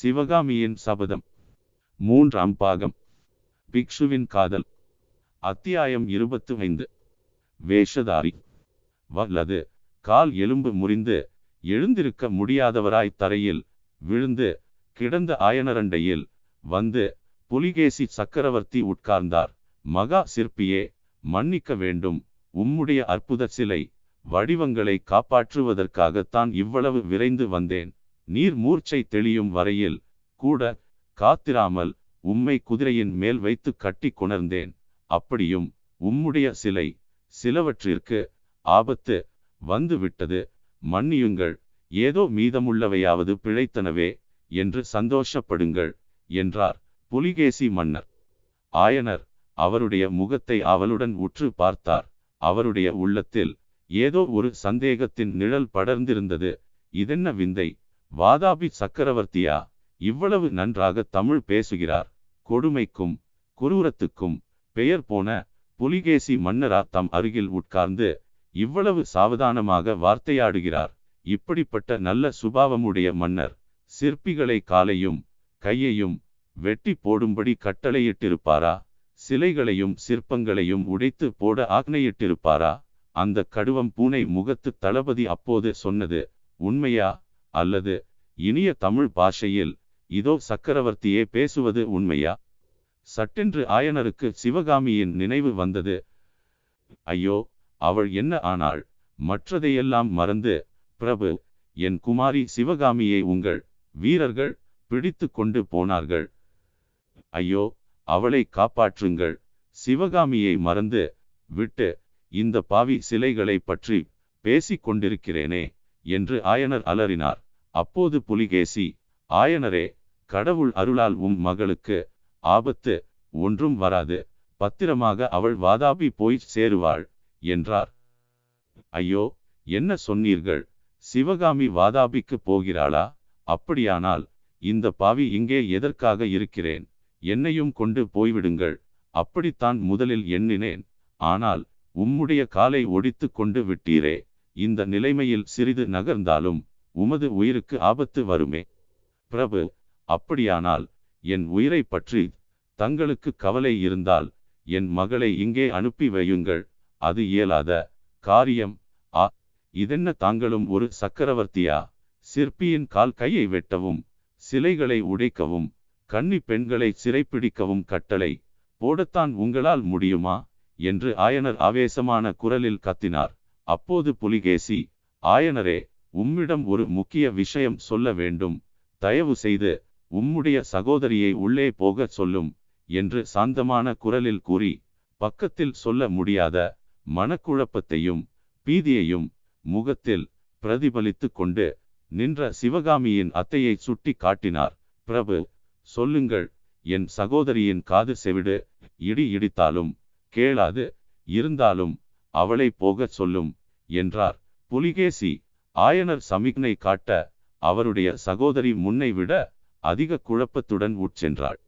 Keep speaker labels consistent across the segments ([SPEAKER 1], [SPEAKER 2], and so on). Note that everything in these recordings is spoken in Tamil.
[SPEAKER 1] சிவகாமியின் சபதம். மூன்றாம் பாகம். பிக்ஷுவின் காதல். அத்தியாயம் இருபத்து ஐந்து வேஷதாரி. வல்லது. கால் எலும்பு முறிந்து எழுந்திருக்க முடியாதவராய் தரையில் விழுந்து கிடந்த ஆயனரண்டையில் வந்து புலிகேசி சக்கரவர்த்தி உட்கார்ந்தார். மகா சிற்பியே மன்னிக்க வேண்டும். உம்முடைய அற்புத சிலை வடிவங்களை காப்பாற்றுவதற்காகத்தான் இவ்வளவு விரைந்து வந்தேன். நீர் மூர்ச்சை தெளியும் வரையில் கூட காத்திராமல் உம்மை குதிரையின் மேல் வைத்து கட்டி கொணர்ந்தேன். அப்படியும் உம்முடைய சிலை சிலவற்றிற்கு ஆபத்து வந்து விட்டது மன்னியுங்கள் ஏதோ மீதமுள்ளவையாவது பிழைத்தனவே என்று சந்தோஷப்படுங்கள் என்றார் புலிகேசி மன்னர். ஆயனர் அவருடைய முகத்தை அவளுடன் உற்று பார்த்தார். அவருடைய உள்ளத்தில் ஏதோ ஒரு சந்தேகத்தின் நிழல் படர்ந்திருந்தது. இதென்ன விந்தை? வாதாபி சக்கரவர்த்தியா இவ்வளவு நன்றாக தமிழ் பேசுகிறார். கொடுமைக்கும் குரூரத்துக்கும் பெயர் போன புலிகேசி மன்னரா தம் அருகில் உட்கார்ந்து இவ்வளவு சாவதானமாக வார்த்தையாடுகிறார். இப்படிப்பட்ட நல்ல சுபாவமுடைய மன்னர் சிற்பிகளை காலையும் கையையும் வெட்டி போடும்படி கட்டளையிட்டிருப்பாரா? சிலைகளையும் சிற்பங்களையும் உடைத்து போட ஆக்னையிட்டிருப்பாரா? அந்த கடுவம் பூனை முகத்து தளபதி அப்போது சொன்னது உண்மையா? அல்லது இனிய தமிழ் பாஷையில் இதோ சக்கரவர்த்தியே பேசுவது உண்மையா? சட்டென்று ஆயனருக்கு சிவகாமியின் நினைவு வந்தது. ஐயோ அவள் என்ன ஆனாள்? மற்றதையெல்லாம் மறந்து பிரபு என் குமாரி சிவகாமியை உங்கள் வீரர்கள் பிடித்து கொண்டு போனார்கள். ஐயோ அவளை காப்பாற்றுங்கள். சிவகாமியை மறந்து விட்டு இந்த பாவி சிலைகளை பற்றி பேசிக் கொண்டிருக்கிறேனே. என்று ஆயனர் அலறினார். அப்போது புலிகேசி ஆயனரே கடவுள் அருளால் உம் மகளுக்கு ஆபத்து ஒன்றும் வராது. பத்திரமாக அவள் வாதாபி போய் சேருவாள் என்றார். ஐயோ என்ன சொன்னீர்கள்? சிவகாமி வாதாபிக்கு போகிறாளா? அப்படியானால் இந்த பாவி இங்கே எதற்காக இருக்கிறேன்? என்னையும் கொண்டு போய்விடுங்கள். அப்படித்தான் முதலில் எண்ணினேன். ஆனால் உம்முடைய காலை ஒடித்து கொண்டு விட்டீரே. இந்த நிலைமையில் சிறிது நகர்ந்தாலும் உமது உயிருக்கு ஆபத்து வருமே? பிரபு அப்படியானால் என் உயிரை பற்றி தங்களுக்கு கவலை இருந்தால் என் மகளை இங்கே அனுப்பி வையுங்கள். அது இயலாத காரியம். ஆ இதென்ன தாங்களும் ஒரு சக்கரவர்த்தியா? சிற்பியின் கால் கையை வெட்டவும் சிலைகளை உடைக்கவும் கன்னி பெண்களை சிறைப்பிடிக்கவும் கட்டளை போடத்தான் உங்களால் முடியுமா? என்று ஆயனர் ஆவேசமான குரலில் கத்தினார். அப்போது புலிகேசி ஆயனரே உம்மிடம் ஒரு முக்கிய விஷயம் சொல்ல வேண்டும். தயவு செய்து உம்முடைய சகோதரியை உள்ளே போகச் சொல்லும் என்று சாந்தமான குரலில் கூறி பக்கத்தில் சொல்ல முடியாத மனக்குழப்பத்தையும் பீதியையும் முகத்தில் பிரதிபலித்து கொண்டு நின்ற சிவகாமியின் அத்தையை சுட்டி காட்டினார். பிரபு சொல்லுங்கள். என் சகோதரியின் காது செவிடு இடி இடித்தாலும் கேளாது இருந்தாலும் அவளை போகச் சொல்லும். என்றார். புலிகேசி ஆயனர் சமிக்னை காட்ட அவருடைய சகோதரி முன்னை விட அதிக குழப்பத்துடன் உட்சென்றாள்.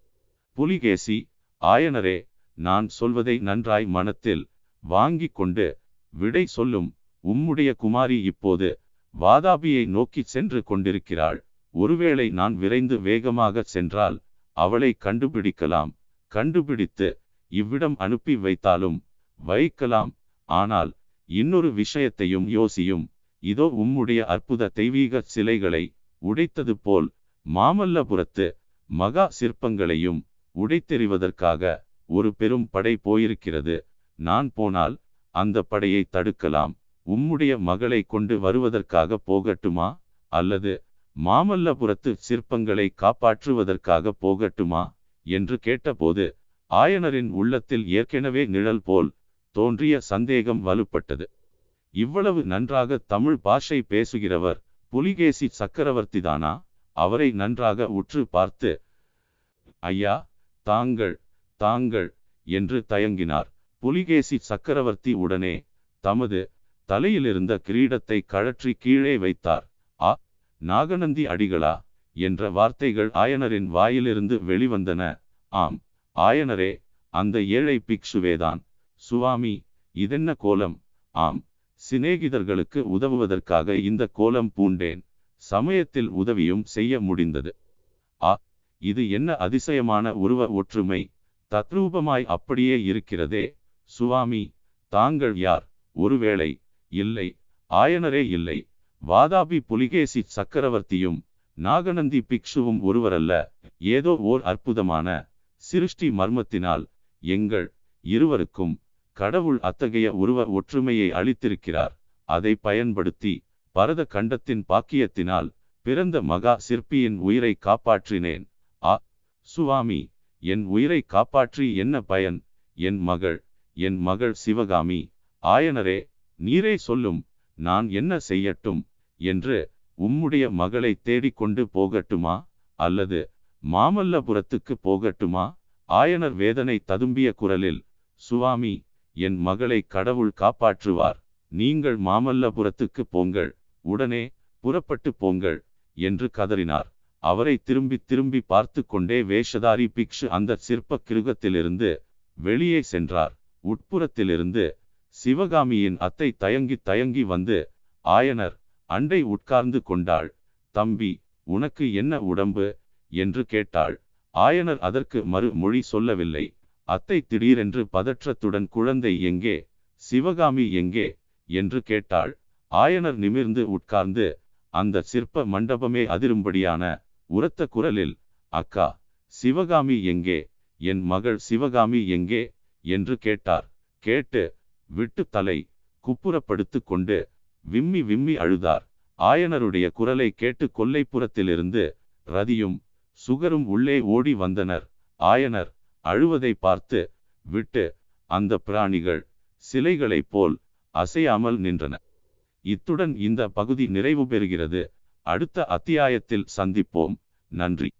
[SPEAKER 1] புலிகேசி ஆயனரே நான் சொல்வதை நன்றாய் மனத்தில் வாங்கி கொண்டு விடை சொல்லும் உம்முடைய குமாரி இப்போது வாதாபியை நோக்கி சென்று கொண்டிருக்கிறாள். ஒருவேளை நான் விரைந்து வேகமாக சென்றால் அவளை கண்டுபிடிக்கலாம். கண்டுபிடித்து இவ்விடம் அனுப்பி வைத்தாலும் வைக்கலாம் ஆனால் இன்னொரு விஷயத்தையும் யோசியும். இதோ உம்முடைய அற்புத தெய்வீக சிலைகளை உடைத்தது போல் மாமல்லபுரத்து மகா சிற்பங்களையும் உடைத்தெறிவதற்காக ஒரு பெரும் படை போயிருக்கிறது. நான் போனால் அந்த படையை தடுக்கலாம். உம்முடைய மகளை கொண்டு வருவதற்காக போகட்டுமா? அல்லது மாமல்லபுரத்து சிற்பங்களை காப்பாற்றுவதற்காக போகட்டுமா? என்று கேட்டபோது ஆயனரின் உள்ளத்தில் ஏற்கனவே நிழல் போல் தோன்றிய சந்தேகம் வலுப்பட்டது. இவ்வளவு நன்றாக தமிழ் பாஷை பேசுகிறவர் புலிகேசி சக்கரவர்த்திதானா அவரை நன்றாக உற்று பார்த்து ஐயா தாங்கள் தாங்கள் என்று தயங்கினார். புலிகேசி சக்கரவர்த்தி உடனே தமது தலையிலிருந்த கிரீடத்தை கழற்றி கீழே வைத்தார். ஆ நாகநந்தி அடிகளா? என்ற வார்த்தைகள் ஆயனரின் வாயிலிருந்து வெளிவந்தன. ஆம் ஆயனரே அந்த ஏழை பிக்ஷுவேதான். சுவாமி இதென்ன கோலம்? ஆம் சிநேகிதர்களுக்கு உதவுவதற்காக இந்த கோலம் பூண்டேன். சமயத்தில் உதவியும் செய்ய முடிந்தது. ஆ இது என்ன அதிசயமான உருவ ஒற்றுமை? தத்ரூபமாய் அப்படியே இருக்கிறதே. சுவாமி தாங்கள் யார்? ஒருவேளை இல்லை ஆயனரே இல்லை. வாதாபி புலிகேசி சக்கரவர்த்தியும் நாகநந்தி பிக்ஷுவும் ஒருவரல்ல. ஏதோ ஓர் அற்புதமான சிருஷ்டி மர்மத்தினால் எங்கள் இருவருக்கும் கடவுள் அத்தகைய உருவ ஒற்றுமையை அளித்திருக்கிறார். அதை பயன்படுத்தி பரத கண்டத்தின் பாக்கியத்தினால் பிறந்த மகா சிற்பியின் உயிரை காப்பாற்றினேன். ஆ சுவாமி என் உயிரை காப்பாற்றி என்ன பயன்? என் மகள் என் மகள் சிவகாமி ஆயனரே நீரே சொல்லும் நான் என்ன செய்யட்டும்? என்று உம்முடைய மகளை தேடிக்கொண்டு போகட்டுமா? அல்லது மாமல்லபுரத்துக்கு போகட்டுமா? ஆயனர் வேதனை ததும்பிய குரலில் சுவாமி என் மகளை கடவுள் காப்பாற்றுவார். நீங்கள் மாமல்லபுரத்துக்கு போங்கள். உடனே புறப்பட்டு போங்கள் என்று கதறினார். அவரை திரும்பி திரும்பி பார்த்து கொண்டே வேஷதாரி பிக்ஷு அந்த சிற்ப கிருகத்திலிருந்து வெளியே சென்றார். உட்புறத்திலிருந்து சிவகாமியின் அத்தை தயங்கி தயங்கி வந்து ஆயனர் அண்டை உட்கார்ந்து கொண்டாள். தம்பி உனக்கு என்ன உடம்பு? என்று கேட்டாள். ஆயனர் அதற்கு மறு மொழி சொல்லவில்லை. அத்தை திடீரென்று பதற்றத்துடன் குழந்தை எங்கே? சிவகாமி எங்கே? என்று கேட்டாள். ஆயனர் நிமிர்ந்து உட்கார்ந்து அந்த சிற்ப மண்டபமே அதிரும்படியான உரத்த குரலில் அக்கா சிவகாமி எங்கே? என் மகள் சிவகாமி எங்கே? என்று கேட்டார். கேட்டு விட்டு தலை குப்புறப்படுத்து கொண்டு விம்மி விம்மி அழுதார். ஆயனருடைய குரலை கேட்டு கொல்லைப்புறத்திலிருந்து ரதியும் சுகரும் உள்ளே ஓடி வந்தனர். ஆயனர் அழுவதை பார்த்து விட்டு அந்த பிராணிகள் சிலைகளைப் போல் அசையாமல் நின்றன. இத்துடன் இந்த பகுதி நிறைவு பெறுகிறது. அடுத்த அத்தியாயத்தில் சந்திப்போம். நன்றி.